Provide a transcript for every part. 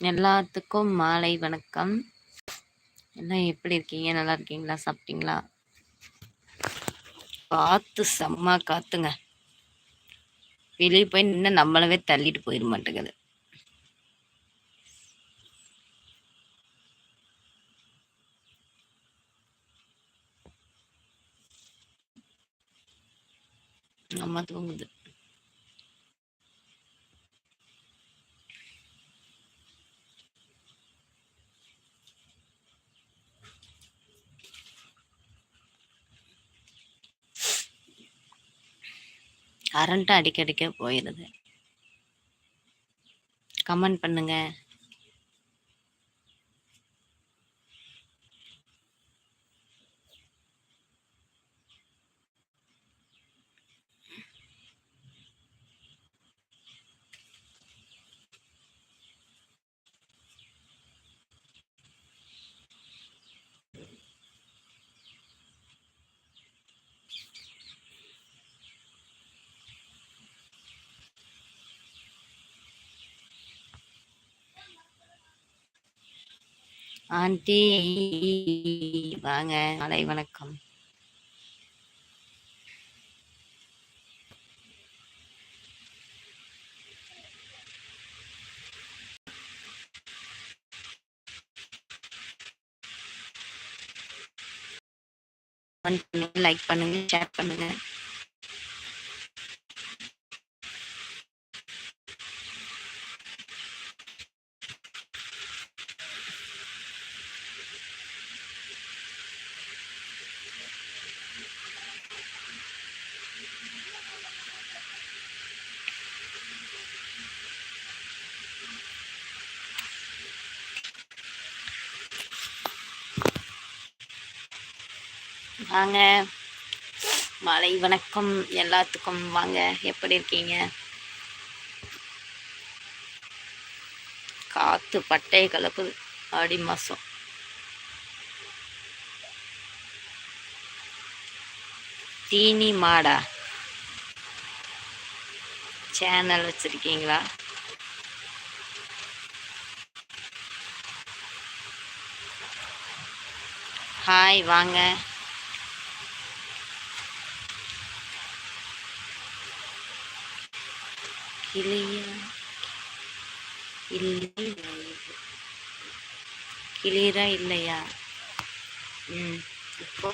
எல்லாத்துக்கும் மாலை வணக்கம். எல்லாம் எப்படி இருக்கீங்க? நல்லா இருக்கீங்களா? சாப்பிட்டீங்களா? காத்து செம்ம காத்துங்க. வெளியே போய் நின்று நம்மளவே தள்ளிட்டு போயிட மாட்டேங்குது. நம்ம தூங்குது. கரண்ட்டு அடிக்கடிக்க போயிடுது கமெண்ட் பண்ணுங்கள் ஆண்டி வாங்க மாலை வணக்கம். லைக் பண்ணுங்க ஷேர் பண்ணுங்க. வாங்க. மாலை வணக்கம் எல்லாத்துக்கும் வாங்க. எப்படி இருக்கீங்க? காத்து பட்டை கலப்பு ஆடி மாசம். தீனி மாடா. சேனல் வச்சிருக்கீங்களா? ஹாய் வாங்க. கிளியா இல்லை கிளியரா இல்லையா? ம் இப்போ.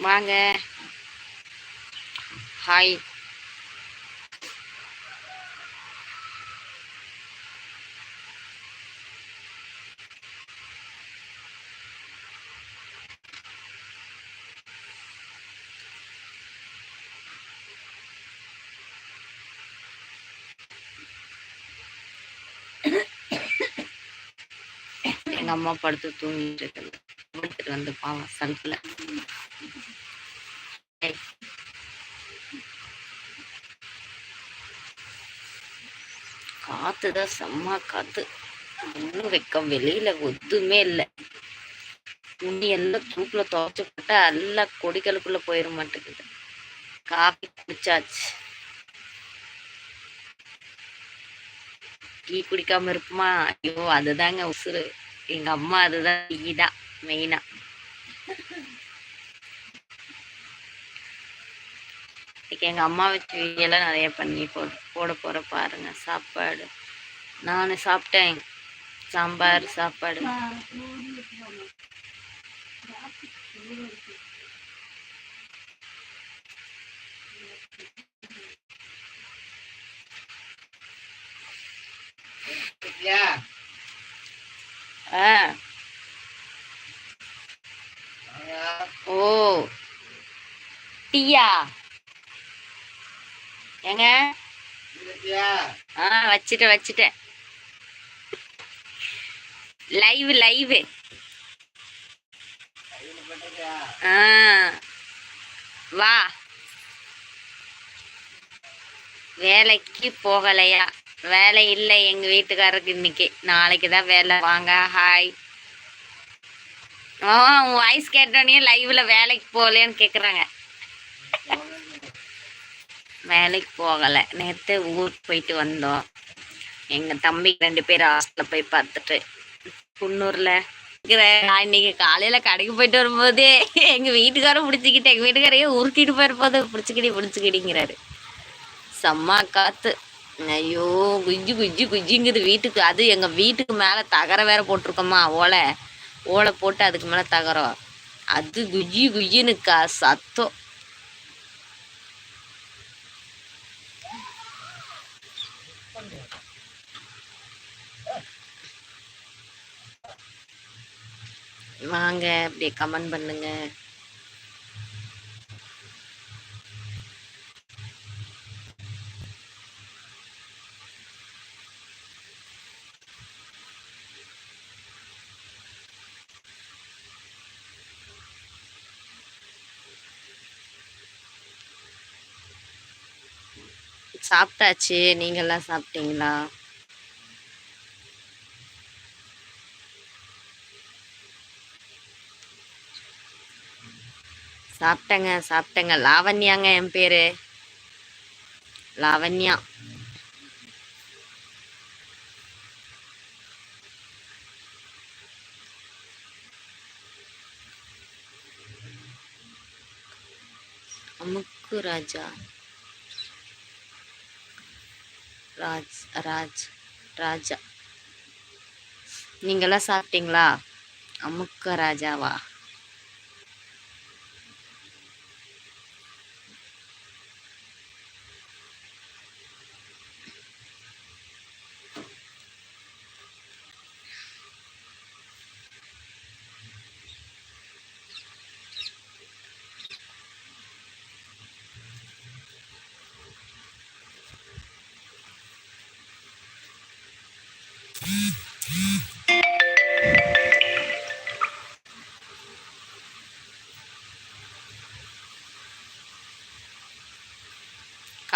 வாங்க. ஹாய். எங்க அம்மா படுத்து தூங்கிட்டு இருக்கு வந்து பாவம் சல்ஃபில் காத்துதான் செம்ம காத்து. ஒன்றும் வைக்க வெளியில ஒத்துமே இல்லை. துணி எல்லாம் தூக்குல துவைச்சு போட்டா எல்லாம் கொடிகளுக்குள்ள போயிட மாட்டேங்குது. காஃபி குடிச்சாச்சு. டீ குடிக்காம இருப்போமா ஐயோ அதுதாங்க உசுறு. எங்க அம்மா அதுதான் தான் மெயினா. இன்னைக்கு எங்க அம்மா வச்சு எல்லாம் நிறைய பண்ணி போட்டு போட போற பாருங்க. சாப்பாடு. நான் சாப்பிட்டேன். சாம்பார் சாப்பாடு. ஆ. ஓ. டீயா? ஏங்க? ஆ வச்சுட்டேன் வச்சுட்டேன். லைவ் லைவ் ஆ. வா. வேலைக்கு போகலையா? வேலை இல்லை எங்க வீட்டுக்காரருக்கு இன்னைக்கு. நாளைக்கு தான் வேலை. வாங்க ஹாய் ஓ உன் வாய்ஸ் கேட்டோடனே லைவ்ல வேலைக்கு போகலன்னு கேட்குறாங்க வேலைக்கு போகலை. நேற்று ஊருக்கு போயிட்டு வந்தோம். எங்கள் தம்பி ரெண்டு பேர் ஹாஸ்டலில் போய் பார்த்துட்டு குன்னூரில் நான் இன்னைக்கு காலையில் கடைக்கு போயிட்டு வரும்போதே எங்கள் வீட்டுக்காரும் பிடிச்சிக்கிட்டு எங்கள் வீட்டுக்காரையே உருட்டிட்டு போயிருப்போது பிடிச்சிக்கிடி பிடிச்சிக்கிடிங்கிறாரு. செம்ம காற்று ஐயோ குஜ்ஜு குஜ்ஜு குஜ்ஜிங்குது வீட்டுக்கு. அது எங்கள் வீட்டுக்கு மேலே தகர வேற போட்டிருக்கோமா ஓலை. ஓலை போட்டு அதுக்கு மேலே தகரம். அது குஜ்ஜி குஜ்ஜின்னுக்கா சத்தம். வாங்க அப்படியே கமெண்ட் பண்ணுங்க. சாப்பிட்டாச்சு நீங்கள்லாம் சாப்பிட்டீங்களா? சாப்பிட்டேங்க சாப்பிட்டேங்க. லாவண்யாங்க என் பேரு. லாவண்யா. அமுக்கு ராஜா. ராஜ் ராஜ் ராஜா. நீங்களாம் சாப்பிட்டீங்களா? அமுக்க ராஜாவா?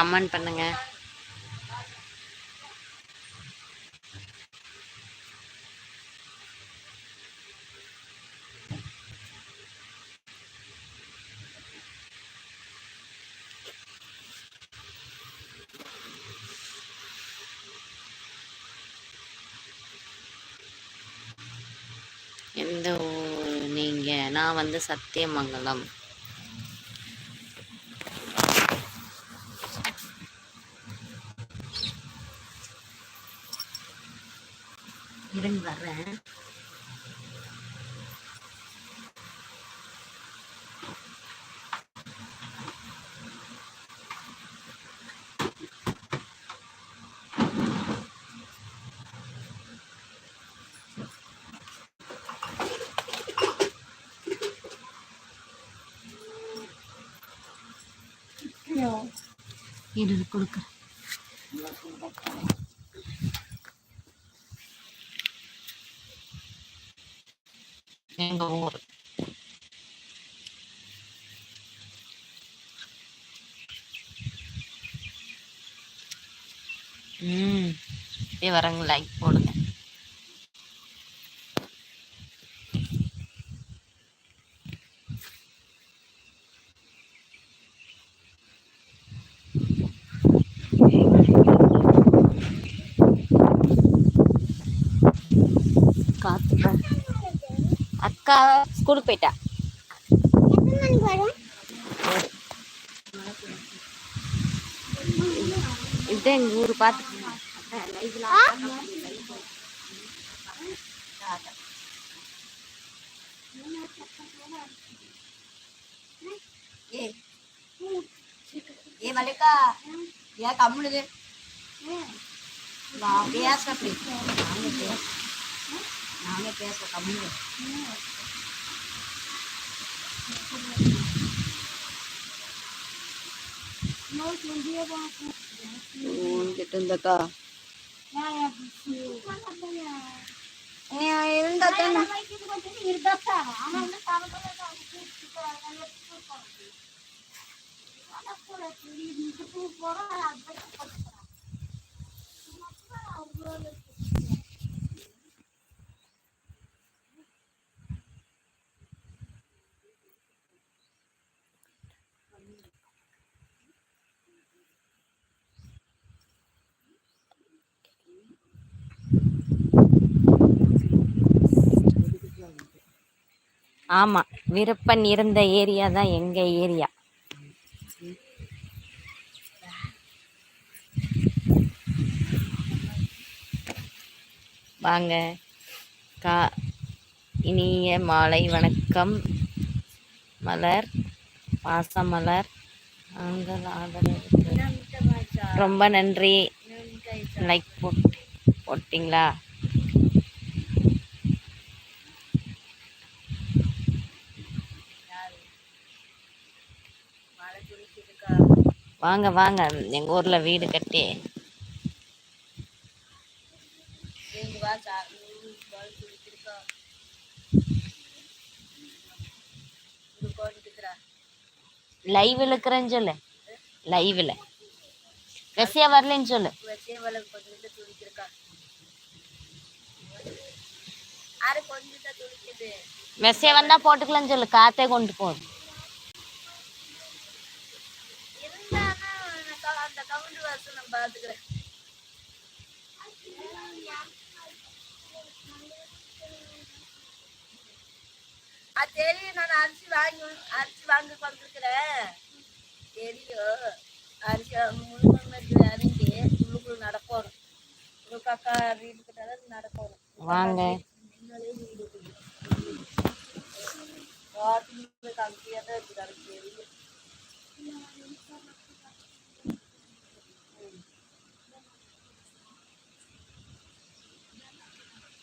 கமெண்ட் பண்ணுங்க. எந்த ஊர் நீங்க நான் வந்து சத்தியமங்கலம். இருங்க வர்றேன். இரு கொடுக்குறேன். எங்க ஊர் ம் அப்படியே வரங்க லைக் போடுங்க காத்து அக்கா ஸ்கூலுக்கு போயிட்டா. இதுதான் எங்க ஊர் பார்த்து ஏ மல்லிகா ஏன் கம்முனுது? நான் பேச அப்படி. நானே பேச நானே பேச கம்முனு கிட்ட இருந்தக்கா ஆமாம் ஆமா வீரப்பன் இருந்த ஏரியா தான் எங்க ஏரியா. வாங்க. கா இனிய மாலை வணக்கம். மலர் பாசமலர் நாங்கள் ஆதரவு. ரொம்ப நன்றி. லைக் போட்டு போட்டிங்களா? வாங்க வாங்க. எங்கள் ஊரில் வீடு கட்டி. லைவ் இழுக்கிறேன்னு சொல்லு. லைவில் வெசையா வரலன்னு சொல்லு. வச்சே வந்தா வந்தால் போட்டுக்கலாம்னு சொல்லு. காத்தே கொண்டு போகுது இருந்தானா நான் க- அந்த கவுண்ட் வருஷம் நான் பார்த்துக்கிறேன் அது தெரியும் நான் அரிசி வாங்கி அரிசி வாங்கி வந்துருக்கிறேன் தெரியும். அரிசி முழுக்க அறிஞ்சு உள்ளுக்குள்ள நடக்கணும் உங்களுக்கு அக்கா வீட்டுக்கிட்ட தான் நடக்கணும் வாங்க. முன்னாலே வீடு இருக்குது. வாசலுக்கு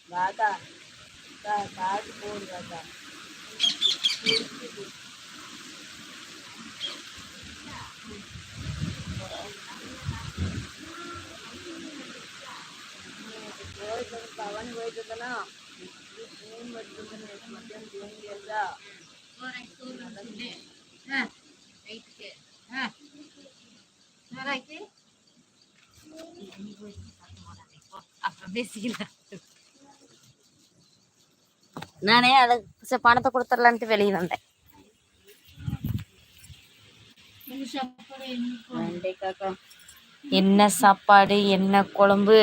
கம்மியாக தான் இருக்குது அது தெரியும் வாக்கா கா காசு போடு வாக்கா பவன் போயிட்டு இருந்தனா மீன் மட்டும் மத்தியானம் தூங்கியா அப்புறம் பேசிக்கலாம் நானே அதை பணத்தை கொடுத்துடலான்ட்டு வெளியே வந்தேன். என்ன சாப்பாடு என்ன குழம்பு?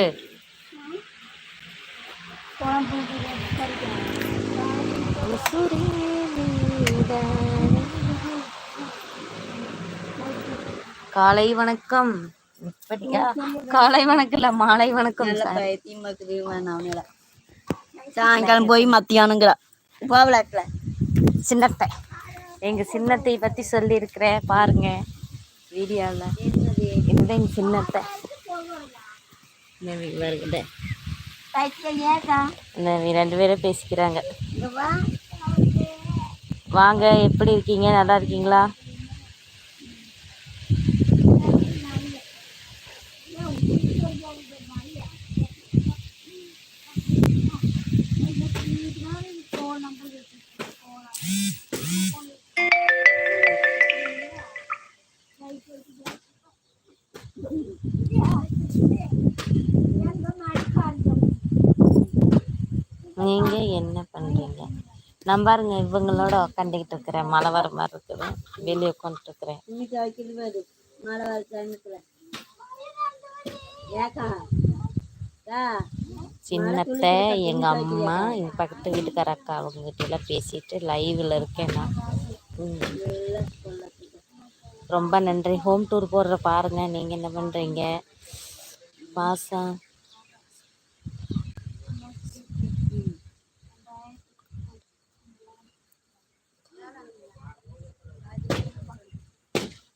காலை வணக்கம். இப்படியா? காலை வணக்கம் இல்ல மாலை வணக்கம் சாயங்காலம் போய் மத்தியானங்கிற போகலாக்கல சின்னத்தை. எங்க சின்னத்தை பத்தி சொல்லி இருக்கிறேன் பாருங்க வீடியோவில் இந்த எங்க சின்னத்தை? ரெண்டு பேரும் பேசிக்கிறாங்க. வாங்க எப்படி இருக்கீங்க? நல்லா இருக்கீங்களா? நீங்க என்ன பண்றீங்க? நான் பாருங்க இவங்களோட உட்காந்துக்கிட்டு இருக்கிறேன் மழை வர மாதிரி இருக்குது. வெளியே உட்காந்துட்டு இருக்கிறேன். சின்னத்தை எங்க அம்மா எங்க பக்கத்து வீட்டுக்கார அக்கா அவங்க கிட்ட எல்லாம் பேசிட்டு லைவ்ல இருக்கேன் நான். ரொம்ப நன்றி. ஹோம் டூர் போடுற பாருங்க. நீங்க என்ன பண்றீங்க? பாசம்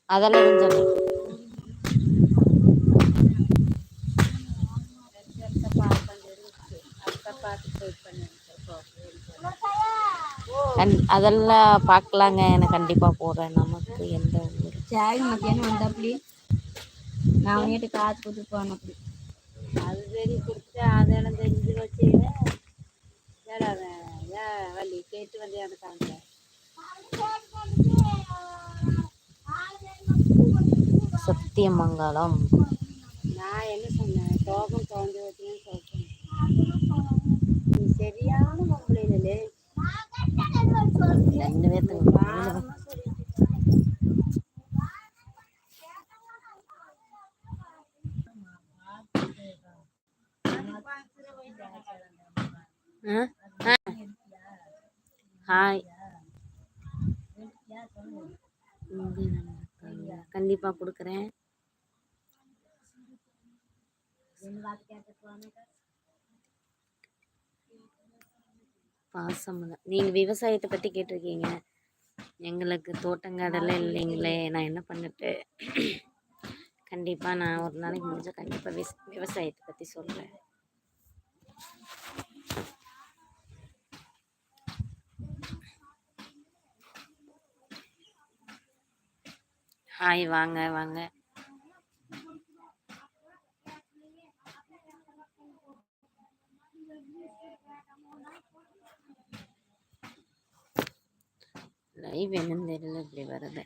அதெல்லாம் கண்- அதெல்லாம் பார்க்கலாங்க. நான் கண்டிப்பா போடுறேன் நமக்கு எந்த ஊர்? சாய் மத்தியானம் வந்தாப்படி நான் அவன்கிட்ட காசு கொடுத்து போனேன் அப்படி அது சரி கொடுத்து அதெல்லாம் தெரிஞ்சு வச்சு ஏடா ஏன் வள்ளி கேட்டு வந்து அந்த சத்தியமங்கலம் நான் என்ன சொன்னேன் சோகம் தோண்டி வச்சுன்னு சொல்றேன் நீ சரியான பொம்பளையிலே ரெண்டு பேர்த்துக்கு ஆ? ஆ. ஹாய் கண்டிப்பாக கண்டிப்பா கொடுக்குறேன். பாசமலர் நீங்க விவசாயத்தை பத்தி கேட்டிருக்கீங்க. எங்களுக்கு தோட்டங்காடெல்லாம் இல்லைங்களே நான் என்ன பண்ணிட்டு? கண்டிப்பா நான் ஒரு நாளைக்கு முடிஞ்சா கண்டிப்பா விவசாயத்தை பத்தி சொல்றேன். ஹாய் வாங்க வாங்க. லைவ் என்னன்னு தெரியல இப்படி வருது.